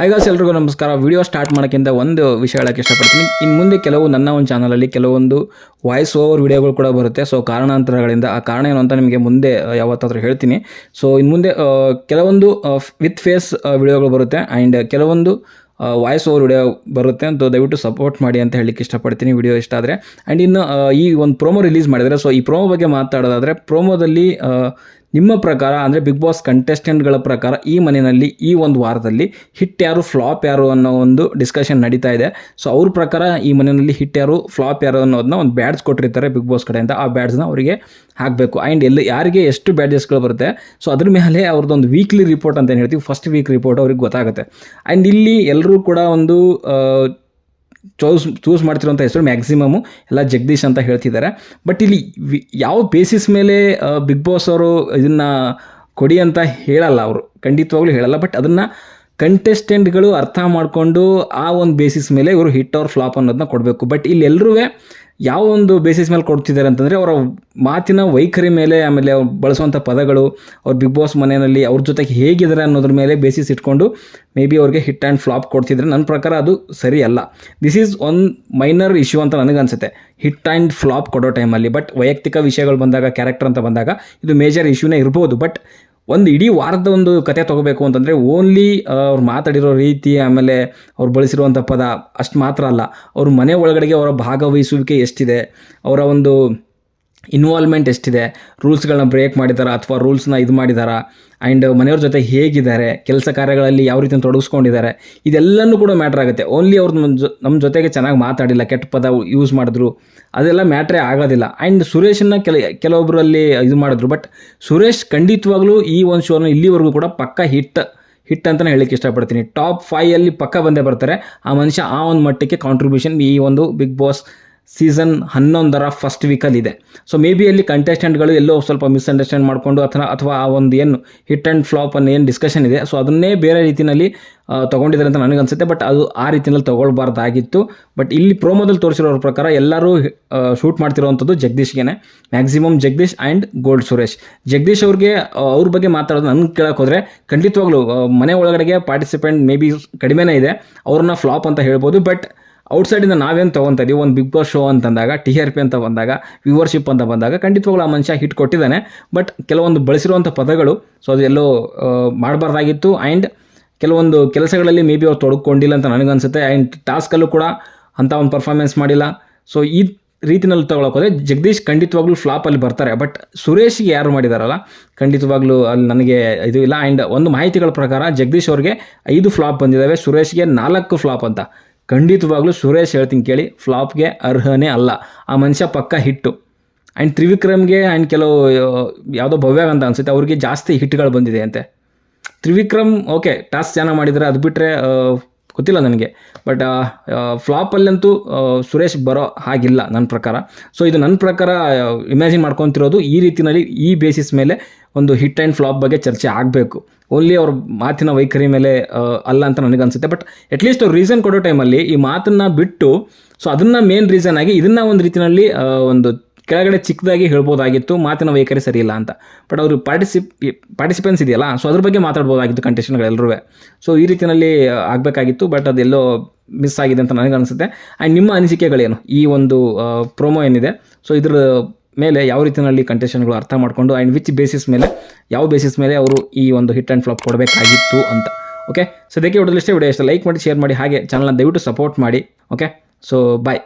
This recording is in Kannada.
ಹಾಗಾಸ್ ಎಲ್ರಿಗೂ ನಮಸ್ಕಾರ. ವಿಡಿಯೋ ಸ್ಟಾರ್ಟ್ ಮಾಡೋಕ್ಕಿಂತ ಒಂದು ವಿಷಯ ಹೇಳೋಕ್ಕೆ ಇಷ್ಟಪಡ್ತೀನಿ. ಇನ್ನು ಮುಂದೆ ಕೆಲವು ನನ್ನ ಒಂದು ಚಾನಲಲ್ಲಿ ಕೆಲವೊಂದು ವಾಯ್ಸ್ ಓವರ್ ವಿಡಿಯೋಗಳು ಕೂಡ ಬರುತ್ತೆ. ಸೊ ಕಾರಣಾಂತರಗಳಿಂದ, ಆ ಕಾರಣ ಏನು ಅಂತ ನಿಮಗೆ ಮುಂದೆ ಯಾವತ್ತಾದರೂ ಹೇಳ್ತೀನಿ. ಸೊ ಇನ್ನು ಮುಂದೆ ಕೆಲವೊಂದು ವಿತ್ ಫೇಸ್ ವಿಡಿಯೋಗಳು ಬರುತ್ತೆ. ಆ್ಯಂಡ್ ಕೆಲವೊಂದು ವಾಯ್ಸ್ ಓವರ್ ವಿಡಿಯೋ ಬರುತ್ತೆ. ಅಂತ ದಯವಿಟ್ಟು ಸಪೋರ್ಟ್ ಮಾಡಿ ಅಂತ ಹೇಳಲಿಕ್ಕೆ ಇಷ್ಟಪಡ್ತೀನಿ. ವಿಡಿಯೋ ಇಷ್ಟ ಆದರೆ. ಆ್ಯಂಡ್ ಇನ್ನು ಈ ಒಂದು ಪ್ರೋಮೋ ರಿಲೀಸ್ ಮಾಡಿದರೆ ಸೊ ಈ ಪ್ರೋಮೋ ಬಗ್ಗೆ ಮಾತಾಡೋದಾದರೆ ಪ್ರೋಮೋದಲ್ಲಿ ನಿಮ್ಮ ಪ್ರಕಾರ, ಅಂದರೆ ಬಿಗ್ ಬಾಸ್ ಕಂಟೆಸ್ಟೆಂಟ್ಗಳ ಪ್ರಕಾರ, ಈ ಮನೆಯಲ್ಲಿ, ಈ ಒಂದು ವಾರದಲ್ಲಿ ಹಿಟ್ ಯಾರು ಫ್ಲಾಪ್ ಯಾರು ಅನ್ನೋ ಒಂದು ಡಿಸ್ಕಷನ್ ನಡೀತಾ ಇದೆ. ಸೊ ಅವ್ರ ಪ್ರಕಾರ ಈ ಮನೆಯಲ್ಲಿ ಹಿಟ್ ಯಾರು ಫ್ಲಾಪ್ ಯಾರು ಅನ್ನೋದನ್ನ ಒಂದು ಬ್ಯಾಡ್ಸ್ ಕೊಟ್ಟಿರ್ತಾರೆ ಬಿಗ್ ಬಾಸ್ ಕಡೆಯಿಂದ ಆ ಬ್ಯಾಡ್ಸ್ನ ಅವರಿಗೆ ಹಾಕಬೇಕು. ಆ್ಯಂಡ್ ಎಲ್ಲಿ, ಯಾರಿಗೆ ಎಷ್ಟು ಬ್ಯಾಡ್ಜಸ್ಗಳು ಬರುತ್ತೆ ಸೊ ಅದ್ರ ಮೇಲೆ ಅವ್ರದ್ದೊಂದು ವೀಕ್ಲಿ ರಿಪೋರ್ಟ್ ಅಂತ ಏನು ಹೇಳ್ತೀವಿ ಫಸ್ಟ್ ವೀಕ್ ರಿಪೋರ್ಟ್ ಅವ್ರಿಗೆ ಗೊತ್ತಾಗುತ್ತೆ. ಆ್ಯಂಡ್ ಇಲ್ಲಿ ಎಲ್ಲರೂ ಕೂಡ ಒಂದು ಚೂಸ್ ಚೂಸ್ ಮಾಡ್ತಿರೋಂಥ ಹೆಸರು ಮ್ಯಾಕ್ಸಿಮಮು ಎಲ್ಲ ಜಗದೀಶ್ ಅಂತ ಹೇಳ್ತಿದ್ದಾರೆ. ಬಟ್ ಇಲ್ಲಿ ಯಾವ ಬೇಸಿಸ್ ಮೇಲೆ ಬಿಗ್ ಬಾಸ್ ಅವರು ಇದನ್ನು ಕೊಡಿ ಅಂತ ಹೇಳಲ್ಲ ಅವರು. ಖಂಡಿತವಾಗ್ಲೂ ಹೇಳಲ್ಲ ಬಟ್ ಅದನ್ನು ಕಂಟೆಸ್ಟೆಂಟ್ಗಳು ಅರ್ಥ ಮಾಡಿಕೊಂಡು ಆ ಒಂದು ಬೇಸಿಸ್ ಮೇಲೆ ಇವರು ಹಿಟ್ ಅವ್ರ ಫ್ಲಾಪ್ ಅನ್ನೋದನ್ನ ಕೊಡಬೇಕು. ಬಟ್ ಇಲ್ಲಿ ಎಲ್ಲರೂ ಯಾವ ಒಂದು ಬೇಸಿಸ್ ಮೇಲೆ ಕೊಡ್ತಿದ್ದಾರೆ ಅಂತಂದರೆ ಅವರ ಮಾತಿನ ವೈಖರಿ ಮೇಲೆ ಆಮೇಲೆ ಅವ್ರು ಬಳಸುವಂಥ ಪದಗಳು, ಅವ್ರು ಬಿಗ್ ಬಾಸ್ ಮನೆಯಲ್ಲಿ ಅವ್ರ ಜೊತೆಗೆ ಹೇಗಿದ್ದಾರೆ ಅನ್ನೋದ್ರ ಮೇಲೆ ಬೇಸಿಸ್ ಇಟ್ಕೊಂಡು ಮೇ ಬಿ ಅವ್ರಿಗೆ ಹಿಟ್ ಆ್ಯಂಡ್ ಫ್ಲಾಪ್ ಕೊಡ್ತಿದ್ರೆ ನನ್ನ ಪ್ರಕಾರ ಅದು ಸರಿ ಅಲ್ಲ this is one minor issue ಅಂತ ನನಗನ್ಸುತ್ತೆ. ಹಿಟ್ ಆ್ಯಂಡ್ ಫ್ಲಾಪ್ ಕೊಡೋ ಟೈಮಲ್ಲಿ ಬಟ್ ವೈಯಕ್ತಿಕ ವಿಷಯಗಳು ಬಂದಾಗ ಕ್ಯಾರೆಕ್ಟರ್ ಅಂತ ಬಂದಾಗ ಇದು ಮೇಜರ್ ಇಶ್ಯೂನೇ ಇರ್ಬೋದು. ಬಟ್ ಒಂದು ಇಡೀ ವಾರದ ಒಂದು ಕತೆ ತೊಗೋಬೇಕು ಅಂತಂದರೆ ಓನ್ಲಿ ಅವ್ರು ಮಾತಾಡಿರೋ ರೀತಿ, ಆಮೇಲೆ ಅವ್ರು ಬಳಸಿರುವಂಥ ಪದ ಅಷ್ಟು ಮಾತ್ರ ಅಲ್ಲ. ಅವ್ರ ಮನೆ ಒಳಗಡೆಗೆ ಅವರ ಭಾಗವಹಿಸುವಿಕೆ ಎಷ್ಟಿದೆ, ಅವರ ಒಂದು ಇನ್ವಾಲ್ವ್ಮೆಂಟ್ ಎಷ್ಟಿದೆ? ರೂಲ್ಸ್ಗಳನ್ನ ಬ್ರೇಕ್ ಮಾಡಿದಾರಾ ಅಥವಾ ರೂಲ್ಸ್ನ ಇದು ಮಾಡಿದಾರಾ? ಆ್ಯಂಡ್ ಮನೆಯವ್ರ ಜೊತೆ ಹೇಗಿದ್ದಾರೆ? ಕೆಲಸ ಕಾರ್ಯಗಳಲ್ಲಿ ಯಾವ ರೀತಿ ತೊಡಗಿಸ್ಕೊಂಡಿದ್ದಾರೆ? ಇದೆಲ್ಲನೂ ಕೂಡ ಮ್ಯಾಟ್ರ್ ಆಗುತ್ತೆ. ಓನ್ಲಿ ಅವ್ರು ನಮ್ಮ ಜೊತೆಗೆ ಚೆನ್ನಾಗಿ ಮಾತಾಡಿಲ್ಲ, ಕೆಟ್ಟ ಪದ ಯೂಸ್ ಮಾಡಿದ್ರು, ಅದೆಲ್ಲ ಮ್ಯಾಟ್ರೇ ಆಗೋದಿಲ್ಲ. ಆ್ಯಂಡ್ ಸುರೇಶನ್ನ ಕೆಲ ಕೆಲವೊಬ್ಬರಲ್ಲಿ ಇದು ಮಾಡಿದ್ರು. ಬಟ್ ಸುರೇಶ್ ಖಂಡಿತವಾಗಲೂ ಈ ಒಂದು ಶೋನ ಇಲ್ಲಿವರೆಗೂ ಕೂಡ ಪಕ್ಕ ಹಿಟ್ ಹಿಟ್ ಅಂತಲೇ ಹೇಳಕ್ಕೆ ಇಷ್ಟಪಡ್ತೀನಿ. ಟಾಪ್ ಫೈಯಲ್ಲಿ ಪಕ್ಕ ಬಂದೇ ಬರ್ತಾರೆ. ಆ ಮನುಷ್ಯ ಆ ಒಂದು ಮಟ್ಟಕ್ಕೆ ಕಾಂಟ್ರಿಬ್ಯೂಷನ್ ಈ ಒಂದು ಬಿಗ್ ಬಾಸ್ ಸೀಸನ್ ಹನ್ನೊಂದರ ಫಸ್ಟ್ ವೀಕಲ್ಲಿ ಇದೆ. ಸೊ ಮೇ ಬಿ ಅಲ್ಲಿ ಕಂಟೆಸ್ಟೆಂಟ್ಗಳು ಎಲ್ಲೋ ಸ್ವಲ್ಪ ಮಿಸ್ಅಂಡರ್ಸ್ಟ್ಯಾಂಡ್ ಮಾಡಿಕೊಂಡು ಅಥವಾ ಅಥವಾ ಆ ಒಂದು ಏನು ಹಿಟ್ ಆ್ಯಂಡ್ ಫ್ಲಾಪ್ ಅನ್ನೋ ಏನು ಡಿಸ್ಕಷನ್ ಇದೆ. ಸೊ ಅದನ್ನೇ ಬೇರೆ ರೀತಿಯಲ್ಲಿ ತೊಗೊಂಡಿದ್ದಾರೆ ಅಂತ ನನಗನ್ಸುತ್ತೆ ಬಟ್ ಅದು ಆ ರೀತಿಯಲ್ಲಿ ತೊಗೊಳ್ಬಾರ್ದಾಗಿತ್ತು. ಬಟ್ ಇಲ್ಲಿ ಪ್ರೋಮೋದಲ್ಲಿ ತೋರಿಸಿರೋ ಪ್ರಕಾರ ಎಲ್ಲರೂ ಶೂಟ್ ಮಾಡ್ತಿರೋವಂಥದ್ದು ಜಗದೀಶ್ಗೆ maximum Jagadish and gold Suresh Jagadish ಅವ್ರಿಗೆ ಅವ್ರ ಬಗ್ಗೆ ಮಾತಾಡೋದು ನನಗೆ ಕೇಳಕ್ಕೆ ಹೋದರೆ ಖಂಡಿತವಾಗ್ಲೂ ಮನೆ ಒಳಗಡೆಗೆ ಪಾರ್ಟಿಸಿಪೆಂಟ್ ಮೇ ಬಿ ಕಡಿಮೆನೇ ಇದೆ. ಅವ್ರನ್ನ ಫ್ಲಾಪ್ ಅಂತ ಹೇಳ್ಬೋದು. ಬಟ್ ಔಟ್ಸೈಡಿಂದ ನಾವೇನು ತೊಗೊತಾ ಇದೀವಿ? ಒಂದು ಬಿಗ್ ಬಾಸ್ ಶೋ ಅಂತಂದಾಗ ಟಿ ಆರ್ ಪಿ ಅಂತ ಬಂದಾಗ ವ್ಯೂವರ್ಶಿಪ್ ಅಂತ ಬಂದಾಗ ಖಂಡಿತವಾಗ್ಲೂ ಆ ಮನುಷ್ಯ ಹಿಟ್ ಕೊಟ್ಟಿದ್ದಾನೆ. ಬಟ್ ಕೆಲವೊಂದು ಬಳಸಿರುವಂಥ ಪದಗಳು ಸೊ ಅದು ಎಲ್ಲೋ ಮಾಡಬಾರ್ದಾಗಿತ್ತು. ಆ್ಯಂಡ್ ಕೆಲವೊಂದು ಕೆಲಸಗಳಲ್ಲಿ ಮೇ ಬಿ ಅವ್ರು ತೊಡ್ಕೊಂಡಿಲ್ಲ ಅಂತ ನನಗನ್ಸುತ್ತೆ. ಆ್ಯಂಡ್ ಟಾಸ್ಕಲ್ಲೂ ಕೂಡ ಅಂಥ ಒಂದು ಪರ್ಫಾರ್ಮೆನ್ಸ್ ಮಾಡಿಲ್ಲ. ಸೊ ಈ ರೀತಿನಲ್ಲಿ ತಗೊಳಕ್ಕೆ ಹೋದರೆ ಜಗದೀಶ್ ಖಂಡಿತವಾಗ್ಲೂ ಫ್ಲಾಪಲ್ಲಿ ಬರ್ತಾರೆ. ಬಟ್ ಸುರೇಶ್ಗೆ ಯಾರು ಮಾಡಿದಾರಲ್ಲ, ಖಂಡಿತವಾಗ್ಲೂ ಅಲ್ಲಿ ನನಗೆ ಇದು ಇಲ್ಲ. ಆ್ಯಂಡ್ ಒಂದು ಮಾಹಿತಿಗಳ ಪ್ರಕಾರ ಜಗದೀಶ್ ಅವ್ರಿಗೆ ಐದು ಫ್ಲಾಪ್ ಬಂದಿದ್ದಾವೆ. ಸುರೇಶ್ಗೆ ನಾಲ್ಕು ಫ್ಲಾಪ್ ಅಂತ. ಖಂಡಿತವಾಗ್ಲೂ ಸುರೇಶ್ ಹೇಳ್ತೀನಿ ಕೇಳಿ, ಫ್ಲಾಪ್ಗೆ ಅರ್ಹನೇ ಅಲ್ಲ. ಆ ಮನುಷ್ಯ ಪಕ್ಕ ಹಿಟ್ಟು. ಆ್ಯಂಡ್ ತ್ರಿವಿಕ್ರಮ್ಗೆ ಆ್ಯಂಡ್ ಕೆಲವು ಯಾವುದೋ ಭವ್ಯ ಅಂತ ಅನಿಸುತ್ತೆ, ಅವ್ರಿಗೆ ಜಾಸ್ತಿ ಹಿಟ್ಗಳು ಬಂದಿದೆ ಅಂತೆ. ತ್ರಿವಿಕ್ರಮ್ ಓಕೆ ಟಾಸ್ಕ್ ಚೆನ್ನಾಗಿ ಮಾಡಿದರೆ ಅದು ಬಿಟ್ಟರೆ ಗೊತ್ತಿಲ್ಲ ನನಗೆ. ಬಟ್ ಫ್ಲಾಪಲ್ಲಂತೂ ಸುರೇಶ್ ಬರೋ ಹಾಗಿಲ್ಲ ನನ್ನ ಪ್ರಕಾರ. ಸೊ ಇದು ನನ್ನ ಪ್ರಕಾರ ಇಮ್ಯಾಜಿನ್ ಮಾಡ್ಕೊತಿರೋದು ಈ ರೀತಿಯಲ್ಲಿ ಈ ಬೇಸಿಸ್ ಮೇಲೆ ಒಂದು ಹಿಟ್ ಆ್ಯಂಡ್ ಫ್ಲಾಪ್ ಬಗ್ಗೆ ಚರ್ಚೆ ಆಗಬೇಕು. ಓನ್ಲಿ ಅವ್ರ ಮಾತಿನ ವೈಖರಿ ಮೇಲೆ ಅಲ್ಲ ಅಂತ ನನಗನ್ಸುತ್ತೆ. ಬಟ್ ಅಟ್ಲೀಸ್ಟ್ ಅವ್ರು ರೀಸನ್ ಕೊಡೋ ಟೈಮಲ್ಲಿ ಈ ಮಾತನ್ನು ಬಿಟ್ಟು ಸೊ ಅದನ್ನು ಮೇನ್ ರೀಸನ್ ಆಗಿ ಇದನ್ನು ಒಂದು ರೀತಿಯಲ್ಲಿ ಒಂದು ಕೆಳಗಡೆ ಚಿಕ್ಕದಾಗಿ ಹೇಳ್ಬೋದಾಗಿತ್ತು, ಮಾತಿನ ವೈಖರಿ ಸರಿ ಅಂತ. ಬಟ್ ಅವರು ಪಾರ್ಟಿಸಿಪ್ ಪಾರ್ಟಿಸಿಪೆನ್ಸ್ ಇದೆಯಲ್ಲ ಸೊ ಅದ್ರ ಬಗ್ಗೆ ಮಾತಾಡ್ಬೋದಾಗಿತ್ತು ಕಂಟೆಸ್ಟೆಂಟ್ಗಳೆಲ್ಲರೂ ಸೊ ಈ ರೀತಿಯಲ್ಲಿ ಆಗಬೇಕಾಗಿತ್ತು ಬಟ್ ಅದೆಲ್ಲೋ ಮಿಸ್ ಆಗಿದೆ ಅಂತ ನನಗೆ ಅನಿಸುತ್ತೆ ಆ್ಯಂಡ್ ನಿಮ್ಮ ಅನಿಸಿಕೆಗಳೇನು? ಈ ಒಂದು ಪ್ರೋಮೋ ಏನಿದೆ? ಸೊ ಇದ್ರ ಮೇಲೆ ಯಾವ ರೀತಿಯಲ್ಲಿ ಕಂಟೆಸ್ಟೆಂಟ್ಗಳು ಅರ್ಥ ಮಾಡಿಕೊಂಡು ಆ್ಯಂಡ್ ವಿಚ್ ಬೇಸಿಸ್ ಮೇಲೆ, ಯಾವ ಬೇಸಿಸ್ ಮೇಲೆ ಅವರು ಈ ಒಂದು ಹಿಟ್ ಆ್ಯಂಡ್ ಫ್ಲಾಪ್ ಕೊಡಬೇಕಾಗಿತ್ತು ಅಂತ. ಓಕೆ ಸೊ ದೇಕೆ ಇಷ್ಟೇ ವಿಡಿಯೋ ಇಷ್ಟ. ಲೈಕ್ ಮಾಡಿ ಶೇರ್ ಮಾಡಿ, ಹಾಗೆ ಚಾನಲ್ನ ದಯವಿಟ್ಟು ಸಪೋರ್ಟ್ ಮಾಡಿ. Okay so bye